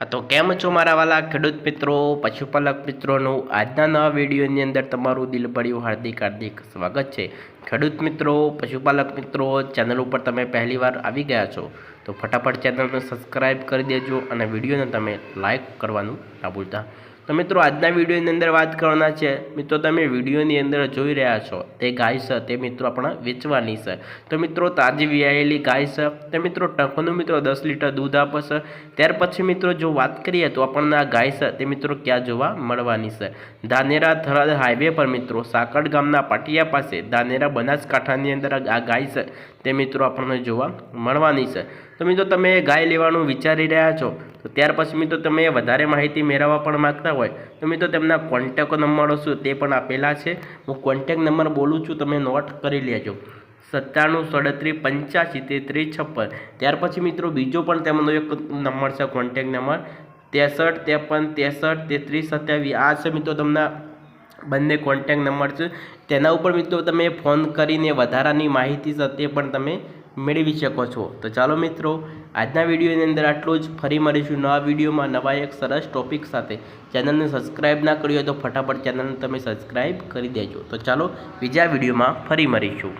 તો કેમ છો મારા વાલા ખેડૂત મિત્રો, પશુપાલક મિત્રોનું? આજના નવા વિડીયોની અંદર તમારું દિલભર્યું હાર્દિક હાર્દિક સ્વાગત છે. ખેડૂત મિત્રો, પશુપાલક મિત્રો, ચેનલ ઉપર તમે પહેલીવાર આવી ગયા છો, તો ફટાફટ ચેનલને સબસ્ક્રાઈબ કરી દેજો અને વિડીયોને તમે લાઈક કરવાનું ના ભૂલતા. તો મિત્રો, આજના વિડીયોની અંદર વાત કરવાના છે. મિત્રો, તમે વિડીયોની અંદર જોઈ રહ્યા છો. તે ગાય છે, તે મિત્રો આપણા વેચવાની છે. તો મિત્રો, તાજી વ્યાયેલી ગાય છે. તે મિત્રો, ટંકનું મિત્રો દસ લીટર દૂધ આપશે ત્યાર પછી મિત્રો, જો વાત કરીએ તો આપણને આ ગાય છે, તે મિત્રો ક્યાં જોવા મળવાની છે? ધાનેરા થરાદ હાઈવે પર મિત્રો, સાકડ ગામના પાટિયા પાસે ધાનેરા બનાસકાંઠાની અંદર આ ગાય છે. તે મિત્રો આપણને જોવા મળવાની છે. તો મિત્રો, તમે ગાય લેવાનું વિચારી રહ્યા છો. તો ત્યાર પછી મિત્રો તમે વધારે માહિતી મેળવવા પણ માગતા હોય, તો મિત્રો તેમના કોન્ટેક નંબરો શું તે પણ આપેલા છે. હું કોન્ટેક નંબર બોલું છું, તમે નોટ કરી લેજો. સત્તાણું, સડત્રીસ, પંચ્યાસી, તેત્રીસ, છપ્પન. ત્યાર પછી મિત્રો બીજો પણ તેમનો એક નંબર છે કોન્ટેક નંબર. ત્રેસઠ, ત્રેપન, ત્રેસઠ, તેત્રીસ, સત્યાવીસ. આ છે મિત્રો તમને બંને કોન્ટેક નંબર છે. તેના ઉપર મિત્રો તમે ફોન કરીને વધારાની માહિતી છે તે પણ તમે મેળવી શકો છો. તો ચાલો મિત્રો, આજના વિડીયોની અંદર આટલું જ. ફરી મળીશું નવા વિડીયોમાં નવા એક સરસ ટોપિક સાથે. ચેનલને સબસ્ક્રાઈબ ના કરી હોય તો ફટાફટ ચેનલને તમે સબસ્ક્રાઈબ કરી દેજો. તો ચાલો બીજા વિડીયોમાં ફરી મળીશું.